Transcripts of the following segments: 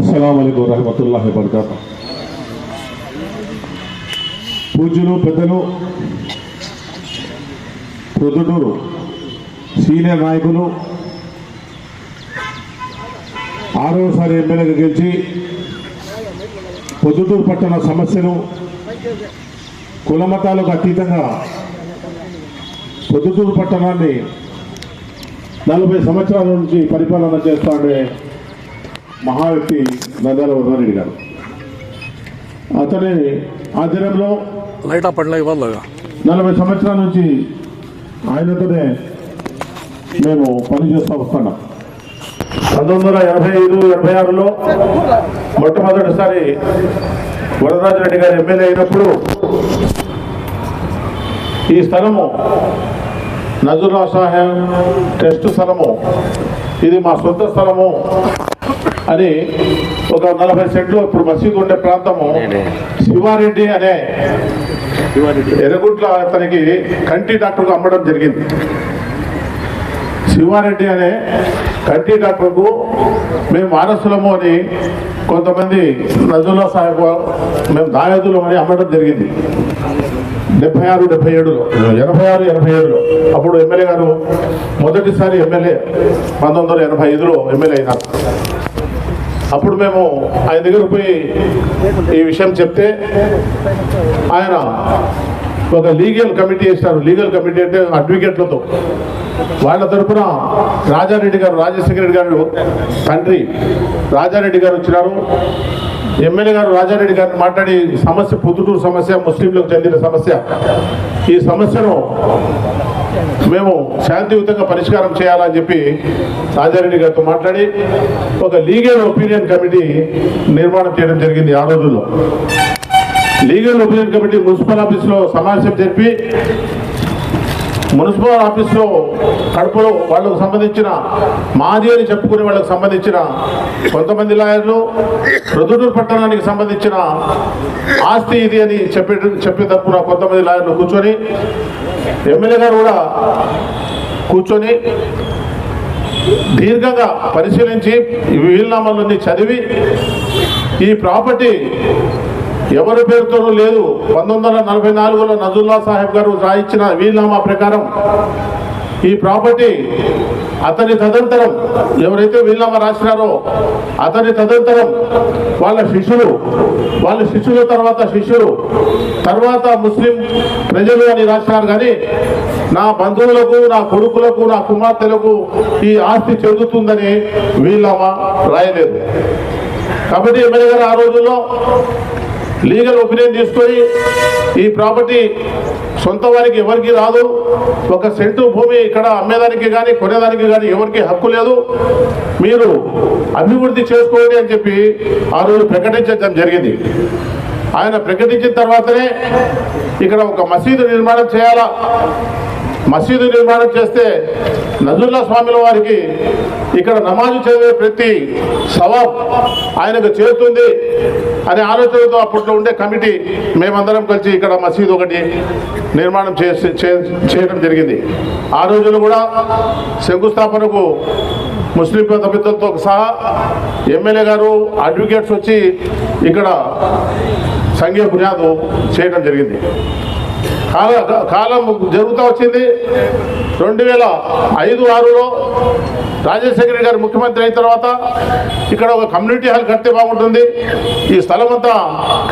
అస్సలం అయికు రహమతుల్లా వబర్కాతు. పూజ్యులు పెద్దలు ప్రొద్దుటూరు సీనియర్ నాయకులు ఆరోసారి ఎమ్మెల్యేగా గెలిచి పొద్దుటూరు పట్టణ సమస్యను కులమతాలకు అతీతంగా పొద్దుటూరు పట్టణాన్ని నలభై సంవత్సరాల నుంచి పరిపాలన చేస్తాడే ఉండే మహా వ్యక్తి నంద్యాల వరదారెడ్డి గారు. అతని ఆధ్వర్యంలో లైట్ పడలే ఇవ్వాలి? నలభై సంవత్సరాల నుంచి ఆయనతోనే మేము పనిచేస్తూ వస్తున్నాం. పంతొమ్మిది వందల ఎనభై ఐదు ఎనభై ఆరులో మొట్టమొదటిసారి వరదరాజరెడ్డి గారు ఎమ్మెల్యే అయినప్పుడు ఈ స్థలము నజరుల్లా సాహెబ్ టెస్ట్ స్థలము. ఇది మా సొంత స్థలము. అని ఒక నలభై సెంట్లు ఇప్పుడు మసీదు ఉండే ప్రాంతము శివారెడ్డి అనే ఎర్రగుంట్ల అతనికి కంటి డాక్టర్కు అమ్మడం జరిగింది. శివారెడ్డి అనే కంటి డాక్టర్కు మేము వారసులము అని కొంతమంది నజుల్లా సాహెబ్ మేము దాయదులం అని అమ్మడం జరిగింది. డెబ్బై ఆరు డెబ్బై ఏడులో ఎనభై ఆరు ఎనభై ఏడులో అప్పుడు ఎమ్మెల్యే గారు మొదటిసారి ఎమ్మెల్యే పంతొమ్మిది వందల ఎనభై ఐదులో ఎమ్మెల్యే అయినారు. అప్పుడు మేము ఆయన దగ్గర పోయి ఈ విషయం చెప్తే ఆయన ఒక లీగల్ కమిటీ వేసినారు లీగల్ కమిటీ అంటే అడ్వకేట్లతో. వాళ్ళ తరఫున రాజారెడ్డి గారు రాజశేఖర రెడ్డి గారు తండ్రి రాజారెడ్డి గారు వచ్చినారు. ఎమ్మెల్యే గారు రాజారెడ్డి గారిని మాట్లాడి సమస్య పుత్తుటూరు సమస్య ముస్లింలకు చెందిన సమస్య. ఈ సమస్యను మేము శాంతియుతంగా పరిష్కారం చేయాలని చెప్పి రాజారెడ్డి గారితో మాట్లాడి ఒక లీగల్ ఒపీనియన్ కమిటీ నిర్మాణం చేయడం జరిగింది ఆ రోజుల్లో. లీగల్ ఒపీనియన్ కమిటీ మున్సిపల్ ఆఫీస్లో సమావేశం జరిపి మున్సిపల్ ఆఫీస్లో కడుపులో వాళ్ళకు సంబంధించిన మాది అని చెప్పుకునే వాళ్ళకు సంబంధించిన కొంతమంది లాయర్లు రుదుటూరు పట్టణానికి సంబంధించిన ఆస్తి ఇది అని చెప్పే చెప్పే తప్పున కొంతమంది లాయర్లు కూర్చొని ఎమ్మెల్యే గారు కూడా కూర్చొని దీర్ఘంగా పరిశీలించి వీలునామాలన్నీ చదివి ఈ ప్రాపర్టీ ఎవరి పేరుతోనూ లేదు. పంతొమ్మిది వందల నలభై నాలుగులో నజుల్లా సాహెబ్ గారు రాయించిన వీలునామా ప్రకారం ఈ ప్రాపర్టీ అతని తదంతరం ఎవరైతే వీలునామా రాసినారో అతని తదంతరం వాళ్ళ శిష్యులు వాళ్ళ శిష్యుల తర్వాత శిష్యులు తర్వాత ముస్లిం ప్రజలు అని రాసినారు. కానీ నా బంధువులకు నా కొడుకులకు నా కుమార్తెలకు ఈ ఆస్తి చెందుతుందని వీలునామా రాయలేదు. కాబట్టి ఎమ్మెల్యే గారు ఆ రోజుల్లో లీగల్ ఒపీనియన్ తీసుకొని ఈ ప్రాపర్టీ సొంత వారికి ఎవరికి రాదు. ఒక సెంటు భూమి ఇక్కడ అమ్మేదానికి కానీ కొనేదానికి కానీ ఎవరికి హక్కు లేదు. మీరు అభివృద్ధి చేసుకోండి అని చెప్పి ఆ రోజు ప్రకటించడం జరిగింది. ఆయన ప్రకటించిన తర్వాతనే ఇక్కడ ఒక మసీదు నిర్మాణం చేయాలా? మసీదు నిర్మాణం చేస్తే నజుల్లా స్వామిల వారికి ఇక్కడ నమాజు చదివే ప్రతి సవాబ్ ఆయనకు చేరుతుంది అనే ఆలోచనతో అప్పట్లో ఉండే కమిటీ మేమందరం కలిసి ఇక్కడ మసీదు ఒకటి నిర్మాణం చేసి చేయడం జరిగింది. ఆ రోజులు కూడా శంకుస్థాపనకు ముస్లిం పెద్ద పెద్దలతో సహా ఎమ్మెల్యే గారు అడ్వకేట్స్ వచ్చి ఇక్కడ సంఘీయ ఫిర్యాదు చేయడం జరిగింది. కాల కాలం జరుగుతూ వచ్చింది. రెండు వేల ఐదు ఆరులో రాజశేఖర గారు ముఖ్యమంత్రి అయిన తర్వాత ఇక్కడ ఒక కమ్యూనిటీ హాల్ కడితే బాగుంటుంది. ఈ స్థలం అంతా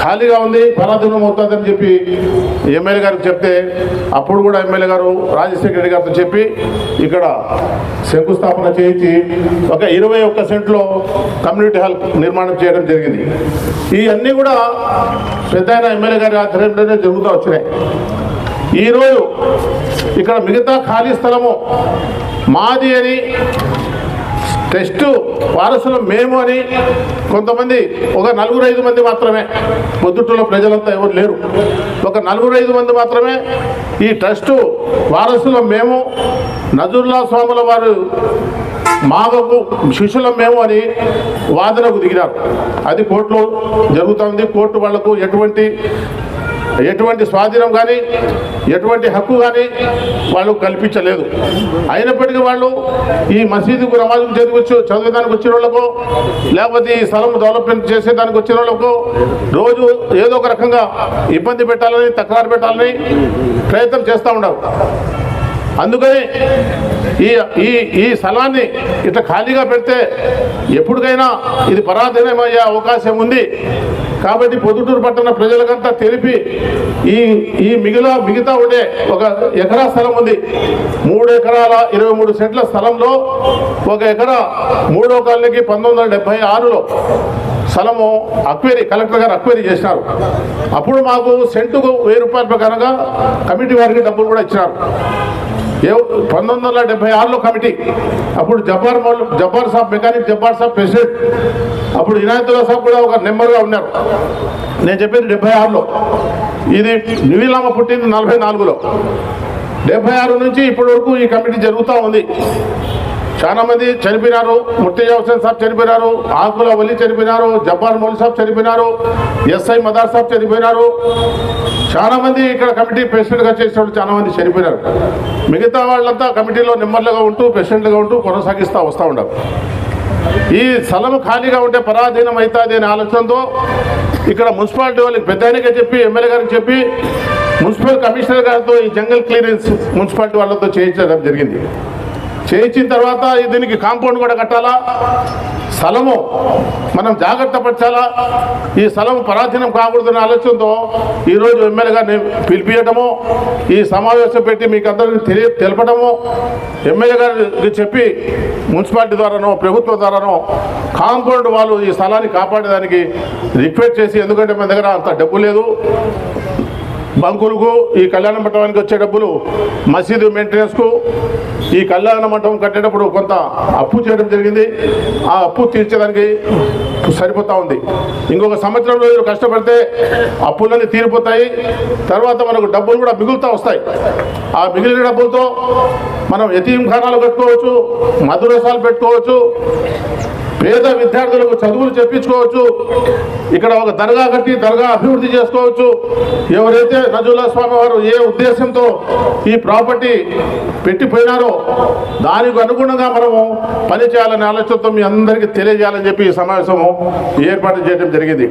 ఖాళీగా ఉంది. పరాధీనం అవుతుందని చెప్పి ఎమ్మెల్యే గారికి చెప్తే అప్పుడు కూడా ఎమ్మెల్యే గారు రాజశేఖర రెడ్డి గారితో చెప్పి ఇక్కడ శంకుస్థాపన చేయించి ఒక ఇరవై ఒక్క సెంట్లో కమ్యూనిటీ హాల్ నిర్మాణం చేయడం జరిగింది. ఇవన్నీ కూడా పెద్ద ఎమ్మెల్యే గారి ఆధ్వర్యంలోనే జరుగుతూ వచ్చినాయి. ఈరోజు ఇక్కడ మిగతా ఖాళీ స్థలము మాది అని టెస్ట్ వారసులు మేము అని కొంతమంది ఒక నలుగురు ఐదు మంది మాత్రమే. పొద్దుట్టులో ప్రజలంతా ఎవరు లేరు. ఒక నలుగురు ఐదు మంది మాత్రమే ఈ ట్రస్టు వారసులు మేము నజరుల్లా స్వాముల వారు మాకు శిష్యులం మేము అని వాదనకు దిగినారు. అది కోర్టులో జరుగుతుంది కోర్టు వాళ్ళకు ఎటువంటి ఎటువంటి స్వాధీనం కానీ ఎటువంటి హక్కు కానీ వాళ్ళు కల్పించలేదు. అయినప్పటికీ వాళ్ళు ఈ మసీదుకు నమాజుకు చదివచ్చు చదివేదానికి వచ్చిన వాళ్ళకు లేకపోతే ఈ స్థలం డెవలప్మెంట్ చేసేదానికి వచ్చిన వాళ్ళకు రోజు ఏదో ఒక రకంగా ఇబ్బంది పెట్టాలని తక్రారు పెట్టాలని ప్రయత్నం చేస్తూ ఉండవు అందుకని ఈ ఈ ఈ స్థలాన్ని ఇట్లా ఖాళీగా పెడితే ఎప్పటికైనా ఇది పరాధీనమయ్యే అవకాశం ఉంది. కాబట్టి పొద్దుటూరు పట్టణ ప్రజలకంతా తెలిపి ఈ ఈ మిగిలిన మిగతా ఉండే ఒక ఎకరా స్థలం ఉంది. మూడు ఎకరాల ఇరవై మూడు సెంట్ల స్థలంలో ఒక ఎకరా మూడో కాలనీకి పంతొమ్మిది వందల డెబ్బై ఆరులో స్థలము అక్వేరీ కలెక్టర్ గారు అక్వేరీ చేసినారు. అప్పుడు మాకు సెంటుకు వెయ్యి రూపాయల ప్రకారంగా కమిటీ వారికి డబ్బులు కూడా ఇచ్చినారు. ఏ పంతొమ్మిది వందల డెబ్బై ఆరులో కమిటీ. అప్పుడు జబ్బార్ మౌల్ జబ్బార్ సాబ్ మెకానిక్ జబ్బార్ సాబ్ ప్రెసిడెంట్. అప్పుడు ఇనాయతుల్లా సాబ్ కూడా ఒక నెంబర్గా ఉన్నారు. నేను చెప్పేది డెబ్బై ఆరులో. ఇది నివిలామ పుట్టింది నలభై నాలుగులో. డెబ్బై ఆరు నుంచి ఇప్పటి వరకు ఈ కమిటీ జరుగుతూ ఉంది. చాలామంది చనిపోయినారు. ముర్తిజా హుసేన్ సాబ్ చనిపోయినారు. ఆకుల వల్లి చనిపోయినారు. జబ్బార్ మౌలి సాబ్ చనిపోయినారు. ఎస్ఐ మదార్ సాబ్ చనిపోయినారు. చాలా మంది ఇక్కడ కమిటీ ప్రెసిడెంట్గా చేసేవాళ్ళు చాలామంది చాలా మంది చనిపోయినారు. మిగతా వాళ్ళంతా కమిటీలో నెంబర్లుగా ఉంటూ ప్రెసిడెంట్గా ఉంటూ కొనసాగిస్తూ వస్తూ ఉన్నారు. ఈ స్థలం ఖాళీగా ఉంటే పరాధీనం అవుతుంది అనే ఆలోచనతో ఇక్కడ మున్సిపాలిటీ వాళ్ళకి పెద్ద చెప్పి ఎమ్మెల్యే గారికి చెప్పి మున్సిపల్ కమిషనర్ గారితో ఈ జంగల్ క్లియరెన్స్ మున్సిపాలిటీ వాళ్ళతో చేయించడం జరిగింది. చేయించిన తర్వాత దీనికి కాంపౌండ్ కూడా కట్టాలా? స్థలము మనం జాగ్రత్త పరచాలా? ఈ స్థలం పరాధీనం కాకూడదనే ఆలోచనతో ఈరోజు ఎమ్మెల్యే గారిని పిలిపించటము ఈ సమావేశం పెట్టి మీకు అందరికీ తెలియ తెలపడము ఎమ్మెల్యే గారికి చెప్పి మున్సిపాలిటీ ద్వారానో ప్రభుత్వం ద్వారానో కాంపౌండ్ వాళ్ళు ఈ స్థలాన్ని కాపాడేదానికి రిక్వెస్ట్ చేసి ఎందుకంటే మన దగ్గర అంత డబ్బు లేదు. బంకులకు ఈ కళ్యాణ మండపానికి వచ్చే డబ్బులు మసీదు మెయింటెనెన్స్కు ఈ కళ్యాణ మండపం కట్టేటప్పుడు కొంత అప్పు చేయడం జరిగింది. ఆ అప్పు తీర్చడానికి సరిపోతా ఉంది. ఇంకొక సంవత్సరం రోజులు కష్టపడితే అప్పులన్నీ తీరిపోతాయి. తర్వాత మనకు డబ్బులు కూడా మిగులుతూ వస్తాయి. ఆ మిగిలిన డబ్బులతో మనం యతీంఖానాలు పెట్టుకోవచ్చు మధురసాలు పెట్టుకోవచ్చు పేద విద్యార్థులకు చదువులు చెప్పించుకోవచ్చు. ఇక్కడ ఒక దర్గా కట్టి దర్గా అభివృద్ధి చేసుకోవచ్చు. ఎవరైతే నజుల్లా స్వామి వారు ఏ ఉద్దేశంతో ఈ ప్రాపర్టీ పెట్టిపోయినారో దానికి అనుగుణంగా మనము పని చేయాలనే ఆలోచనతో మీ అందరికీ తెలియజేయాలని చెప్పి ఈ సమావేశము ఏర్పాటు చేయడం జరిగింది.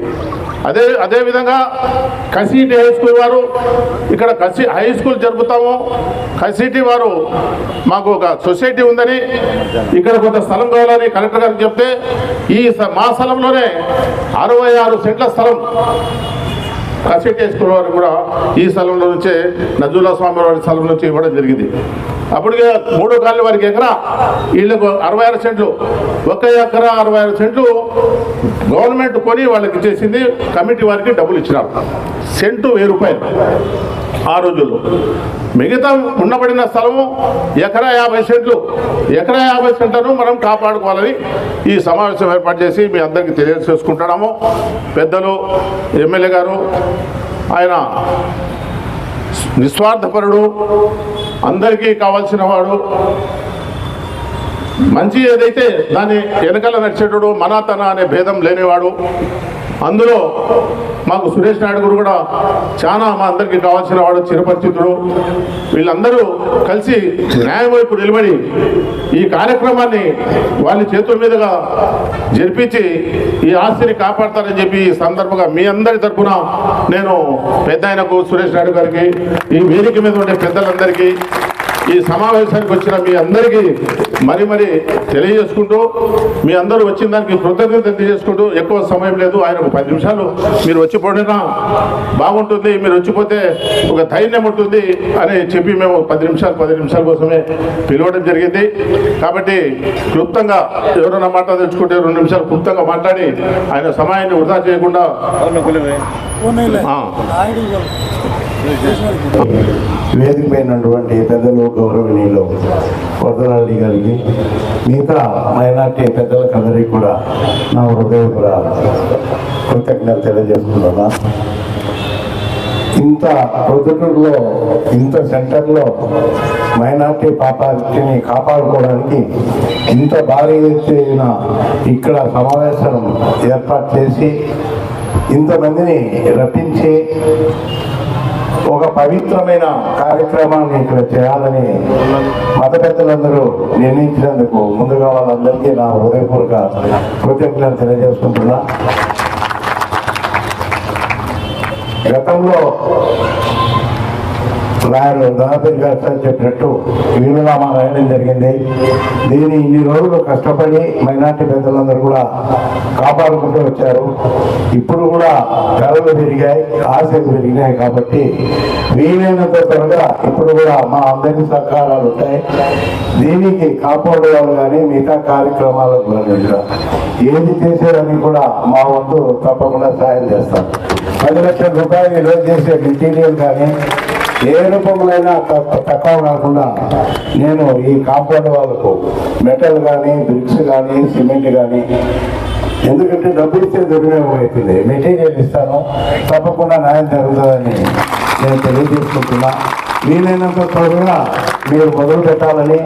అదే అదేవిధంగా కసీటి హై స్కూల్ వారు ఇక్కడ కసి హై స్కూల్ జరుపుతాము. కసీటి వారు మాకు ఒక సొసైటీ ఉందని ఇక్కడ కొంత స్థలం కావాలని కలెక్టర్ గారికి చెప్తే ఈ మా స్థలంలోనే అరవై ఆరు సెంట్ల స్థలం. కసిటేసుకున్న వారు కూడా ఈ స్థలంలో నుంచే నజుల్లా స్వామి వారి స్థలం నుంచి ఇవ్వడం జరిగింది. అప్పటికే మూడో కాలనీ వారికి ఎకరా వీళ్ళకు అరవై ఆరు సెంట్లు ఒక ఎకరా అరవై ఆరు సెంట్లు గవర్నమెంట్ కొని వాళ్ళకి ఇచ్చేసింది కమిటీ వారికి డబ్బులు ఇచ్చినారు. సెంటు వెయ్యి రూపాయలు ఆ రోజుల్లో. మిగతా ఉండబడిన స్థలము ఎకరా యాభై సెంట్లు. ఎకరా యాభై సెంట్లను మనం కాపాడుకోవాలని ఈ సమావేశం ఏర్పాటు చేసి మీ అందరికీ తెలియజేసుకుంటున్నాము. పెద్దలు ఎమ్మెల్యే గారు ఆయన నిస్వార్థపరుడు అందరికీ కావాల్సిన వాడు. మంచి ఏదైతే దాని వెనకాల నడిచేటోడు మనాతన అనే భేదం లేనివాడు. అందులో మాకు సురేష్ నాయుడు గారు కూడా చాలా మా అందరికీ కావాల్సిన వాడు చిరపరిచితుడు. వీళ్ళందరూ కలిసి న్యాయం వైపు నిలబడి ఈ కార్యక్రమాన్ని వాళ్ళ చేతుల మీదుగా జరిపించి ఈ ఆస్తిని కాపాడతారని చెప్పి ఈ సందర్భంగా మీ అందరి తరపున నేను పెద్ద ఆయనకు సురేష్ నాయుడు గారికి ఈ వేదిక మీద ఉండే పెద్దలందరికీ ఈ సమావేశానికి వచ్చిన మీ అందరికీ మరి మరి తెలియజేసుకుంటూ మీ అందరూ వచ్చిన దానికి కృతజ్ఞత తెలియజేసుకుంటూ ఎక్కువ సమయం లేదు. ఆయన ఒక పది నిమిషాలు మీరు వచ్చిపోయినా బాగుంటుంది మీరు వచ్చిపోతే ఒక ధైర్యం ఉంటుంది అని చెప్పి మేము పది నిమిషాలు పది నిమిషాల కోసమే పిలవడం జరిగింది. కాబట్టి క్లుప్తంగా ఎవరైనా మాట తెచ్చుకుంటే రెండు నిమిషాలు క్లుప్తంగా మాట్లాడి ఆయన సమయాన్ని వృధా చేయకుండా ఆ, పెద్దలు గౌరవనీయులు వరదరాడి గారికి మిగతా మైనార్టీ పెద్దలకు అందరికీ కూడా నా హృదయపూర కృతజ్ఞత తెలియజేస్తున్నాను ఇంత ప్రొద్దుటూరులో ఇంత సెంటర్లో మైనార్టీ పాపార్టీని కాపాడుకోవడానికి ఇంత భారీ ఎత్తున ఇక్కడ సమావేశం ఏర్పాటు చేసి ఇంతమందిని రప్పించి ఒక పవిత్రమైన కార్యక్రమాన్ని ఇక్కడ చేయాలని మత పెద్దలందరూ నిర్ణయించినందుకు ముందుగా వాళ్ళందరికీ నా హృదయపూర్వక కృతజ్ఞతలు తెలియజేసుకుంటున్నా. గతంలో నాయన దాదాపు గారు చెప్పినట్టు వీలునామా రాయడం జరిగింది. దీన్ని ఇన్ని రోజులు కష్టపడి మైనార్టీ పెద్దలందరూ కూడా కాపాడుకుంటూ వచ్చారు. ఇప్పుడు కూడా ధరలు పెరిగాయి ఆశలు పెరిగినాయి కాబట్టి వీలైనంత త్వరగా ఇప్పుడు కూడా మా అందరి సహకారాలు ఉంటాయి. దీనికి కాపాడే వాళ్ళు కానీ మిగతా కార్యక్రమాలకు కానీ కూడా ఏది చేసేదని కూడా మా వంతు తప్పకుండా సాయం చేస్తాం. పది లక్షల రూపాయలు ఈరోజు చేసే మెటీరియల్ కానీ ఏ రూపంలోనైనా తక్కువ కాకుండా నేను ఈ కాంపౌండ్ వాళ్ళకు మెటల్ కానీ బ్రిక్స్ కానీ సిమెంట్ కానీ ఎందుకంటే డబ్బు ఇస్తే దుర్వినియోగం అవుతుంది మెటీరియల్ ఇస్తాను. తప్పకుండా న్యాయం జరుగుతుందని నేను తెలియజేసుకుంటున్నా. వీలైనంత త్వరగా మీరు మొదలు పెట్టాలని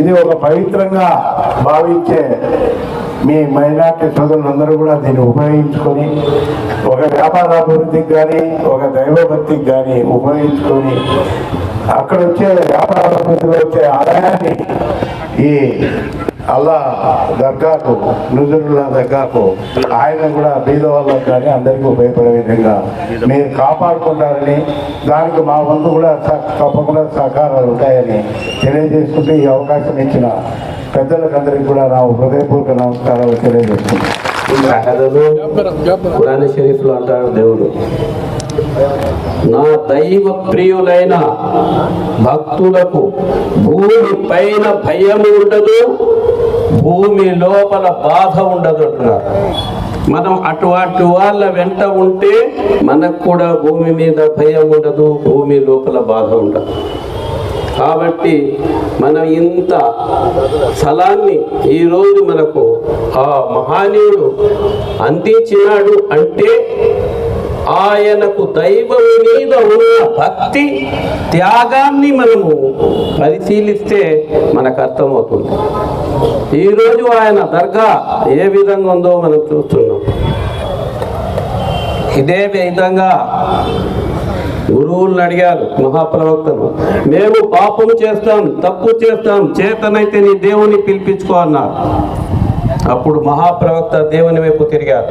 ఇది ఒక పవిత్రంగా భావించే మీ మైనార్టీ సోదరులందరూ కూడా దీన్ని ఉపయోగించుకొని ఒక వ్యాపార అభివృద్ధికి కానీ ఒక దైవభక్తికి కానీ ఉపయోగించుకొని అక్కడ వచ్చే వ్యాపారాభివృద్ధిలో వచ్చే ఆదాయాన్ని ఈ అలా దగ్గరకు నుజురుల్లా దగ్గరకు ఆయన కూడా బీద వాళ్ళకు కానీ అందరికీ ఉపయోగపడే విధంగా మీరు కాపాడుకుంటారని దానికి మా వంతు కూడా తప్పకుండా సహకారాలు ఉంటాయని తెలియజేసుకుంటే ఈ అవకాశం ఇచ్చిన పెద్దలకందరికీ కూడా నా హృదయపూర్వక నమస్కారాలు తెలియజేస్తున్నాను కథలు షరీఫ్లో అంటారు దేవుడు. నా దైవ ప్రియులైన భక్తులకు భూమి పైన భయం ఉండదు భూమి లోపల బాధ ఉండదు అంటున్నారు. మనం అటువంటి వాళ్ళ వెంట ఉంటే మనకు కూడా భూమి మీద భయం ఉండదు భూమి లోపల బాధ ఉండదు. కాబట్టి మనం ఇంత స్థలాన్ని ఈరోజు మనకు ఆ మహానీయుడు అందించినాడు అంటే ఆయనకు దైవం మీద ఉన్న భక్తి త్యాగాన్ని మనము పరిశీలిస్తే మనకు అర్థమవుతుంది. ఈరోజు ఆయన దర్గా ఏ విధంగా ఉందో మనం చూస్తున్నాం. ఇదే విధంగా గురువులను అడిగారు మహాప్రవక్తను మేము పాపం చేస్తాం తప్పు చేస్తాం చేతనైతే నీ దేవుని పిలిపించుకో అన్నారు. అప్పుడు మహాప్రవక్త దేవుని వైపు తిరిగారు.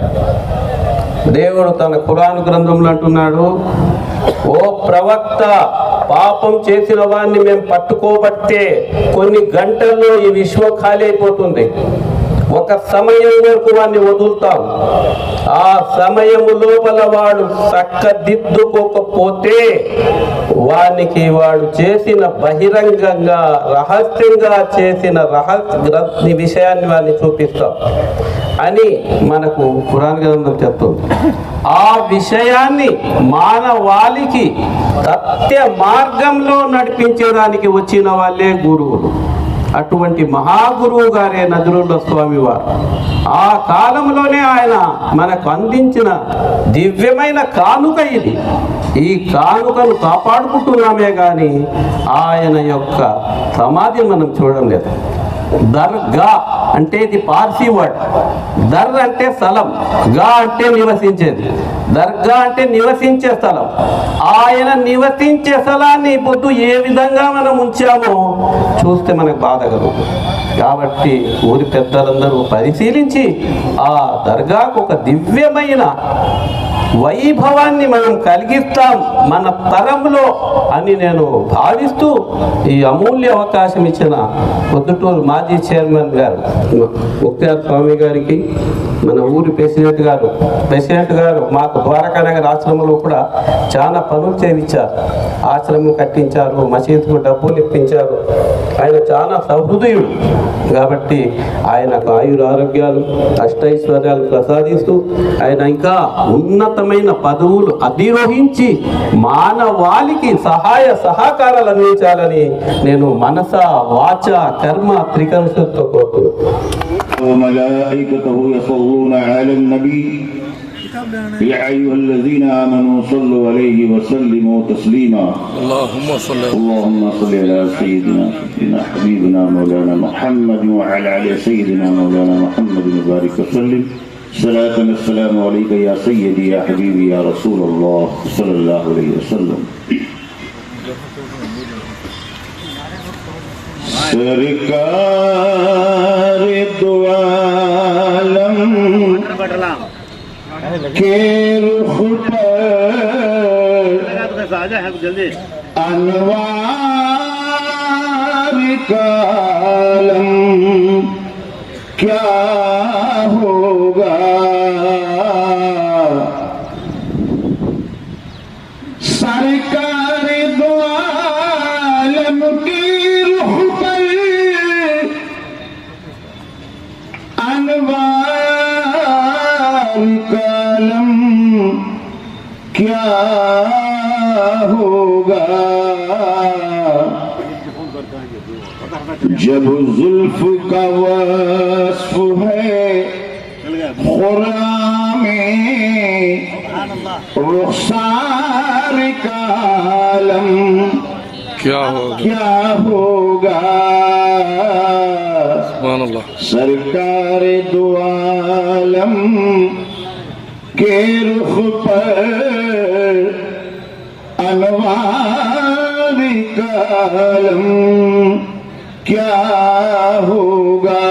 దేవుడు తన ఖురాన్ గ్రంథంలో అంటున్నాడు ఓ ప్రవక్త పాపం చేసిన వాడిని మేము పట్టుకోబట్టే కొన్ని గంటల్లో ఈ విశ్వం ఖాళీ అయిపోతుంది ఒక సమయం వరకు వాడిని వదులుతాం. ఆ సమయము లోపల వాడు చక్కదిద్దుకోకపోతే వానికి వాడు చేసిన బహిరంగంగా రహస్యంగా చేసిన రహస్య విషయాన్ని వాడిని చూపిస్తాం. అని మనకు పురాణ గ్రంథం చెప్తుంది. ఆ విషయాన్ని మానవాళికి సత్య మార్గంలో నడిపించేదానికి వచ్చిన వాళ్ళే గురువులు. అటువంటి మహాగురువు గారే నదురుల స్వామి వారు ఆ కాలంలోనే ఆయన మనకు అందించిన దివ్యమైన కానుక ఇది. ఈ కానుకను కాపాడుకుంటున్నామే కానీ ఆయన యొక్క సమాధి మనం చూడడం లేదు. దర్గా అంటే ఇది పార్సీ వర్డ్. దర్ అంటే స్థలం. గా అంటే నివసించేది. దర్గా అంటే నివసించే స్థలం. ఆయన నివసించే స్థలాన్ని పొద్దు ఏ విధంగా మనం ఉంచామో చూస్తే మనకు బాధ కలుగుతుంది. కాబట్టి ఊరి పెద్దలందరూ పరిశీలించి ఆ దర్గాకు ఒక దివ్యమైన వైభవాన్ని మనం కలిగిస్తాం మన తరంలో అని నేను భావిస్తూ ఈ అమూల్య అవకాశం ఇచ్చిన పొద్దుటూరు మాజీ చైర్మన్ గారు ముక్తినాథ్ స్వామి గారికి మన ఊరి ప్రెసిడెంట్ గారు ప్రెసిడెంట్ గారు మాకు ద్వారకా నగర్ ఆశ్రమంలో కూడా చాలా పనులు చేయించారు. ఆశ్రమం కట్టించారు మసీదుకు డబ్బులు ఇప్పించారు. ఆయన చాలా సహృదయుడు. కాబట్టి ఆయనకు ఆయుర ఆరోగ్యాలు అష్టైశ్వర్యాలు ప్రసాదిస్తూ ఆయన ఇంకా ఉన్నతమైన పదవులు అధిరోహించి మానవాళికి సహాయ సహకారాలు అందించాలని నేను మనస వాచ కర్మ త్రికర్షతో కోరుతున్నాను وملائكته يصلون على النبي يا أيها الذين آمنوا صلوا عليه وسلموا تسليما اللهم صل اللهم صل على سيدنا سيدنا حبيبنا مولانا محمد وعلى آل سيدنا مولانا محمد وبارك وسلم صلاه السلام عليك يا سيدي يا حبيبي يا رسول الله صلى الله عليه وسلم. سرکار دو عالم کے رخ انوار کا عالم کیا ہو؟ जब जुल्फ का वस्फ है खुरा में रुखसार कालम क्या होगा क्या होगा सुभान अल्लाह सरकार दो आलम के रुख पर अनवार कालम क्या کیا ہوگا؟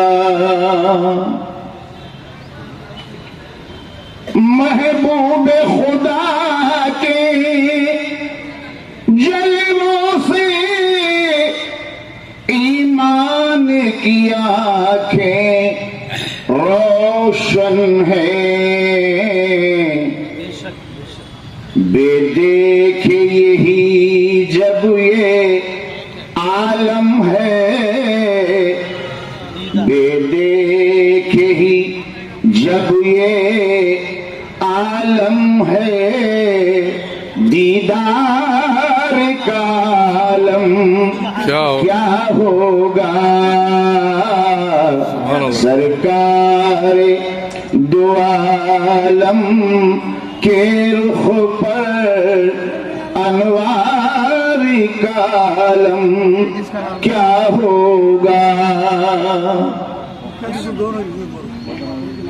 محبوب خدا کے جلوں سے ایمان کی آنکھیں روشن ہے سرکار دو عالم کے رخ پر انوار کالم، کیا ہوگا؟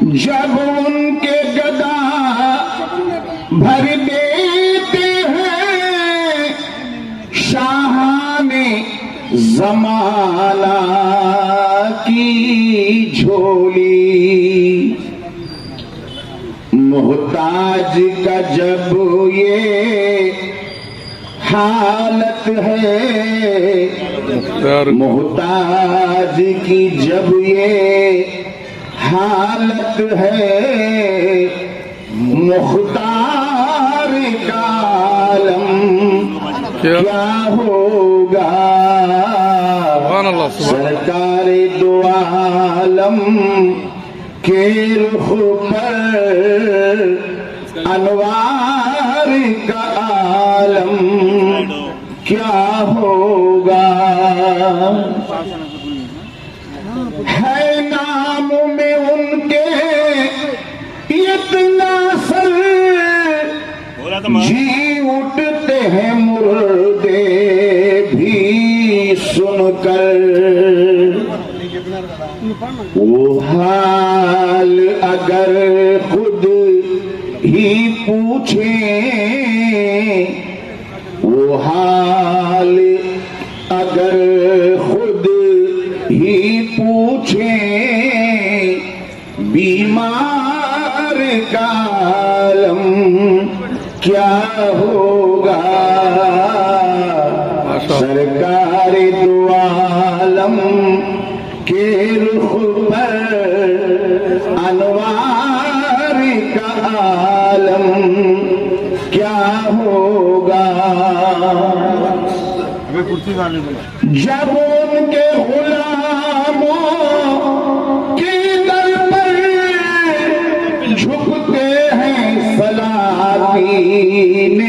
جب ان کے گدا بھر دیتے زمانہ کی جھولی۔ محتاج کا جب یہ حالت ہے محتاج کی جب یہ حالت ہے مختار کا عالم کیا؟ ہوگا؟ سبحان اللہ سرکار دو عالم کے رخ پر انوار کا عالم کیا ہوگا؟ ہے نام میں ان کے اتنا سر جی اٹھتے ہیں مر سن کر وہ حال اگر خود ہی پوچھیں وہ حال اگر خود ہی پوچھیں بیمار کا عالم کیا ہوگا؟ سرکار کرسی گانے میں۔ جب ان کے غلاموں کی در پر جھکتے ہیں سلاطین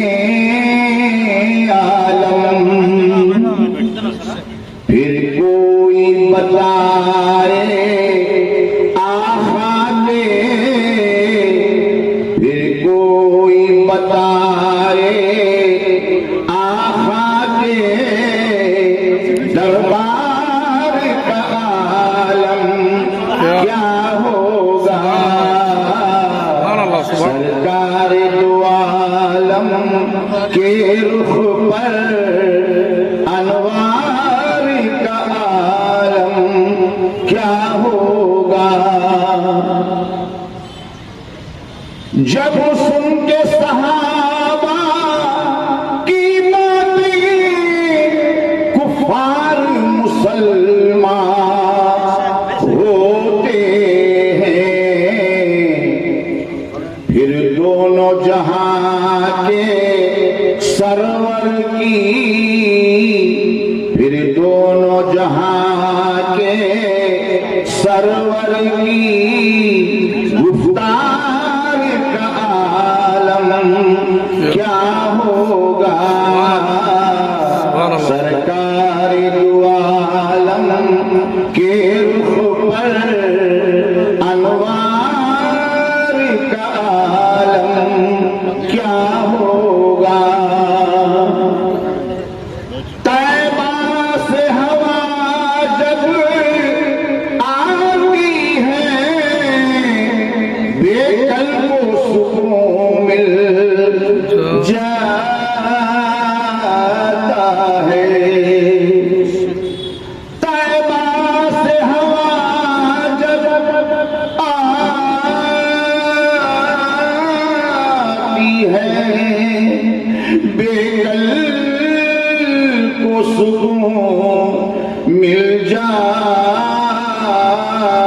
क्या होगा सरकारी दुआ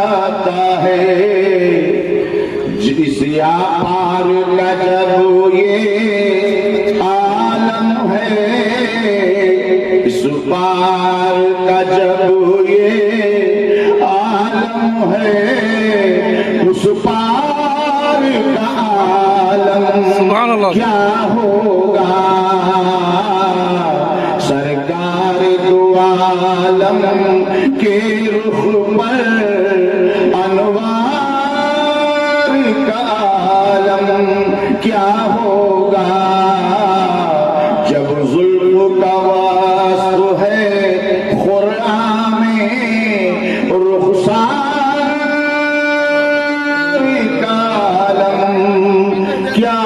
آتا ہے۔ جس یا پار لگو یہ عالم ہے اس پار کا جب یہ عالم ہے اس پار کا عالم سبحان اللہ۔ کیا ہوگا؟ سرکار دو عالم کے رخ پر انوار کا عالم کیا ہوگا؟ جب ظلم کا واسط ہے قرآن میں رخسار کا عالم، کیا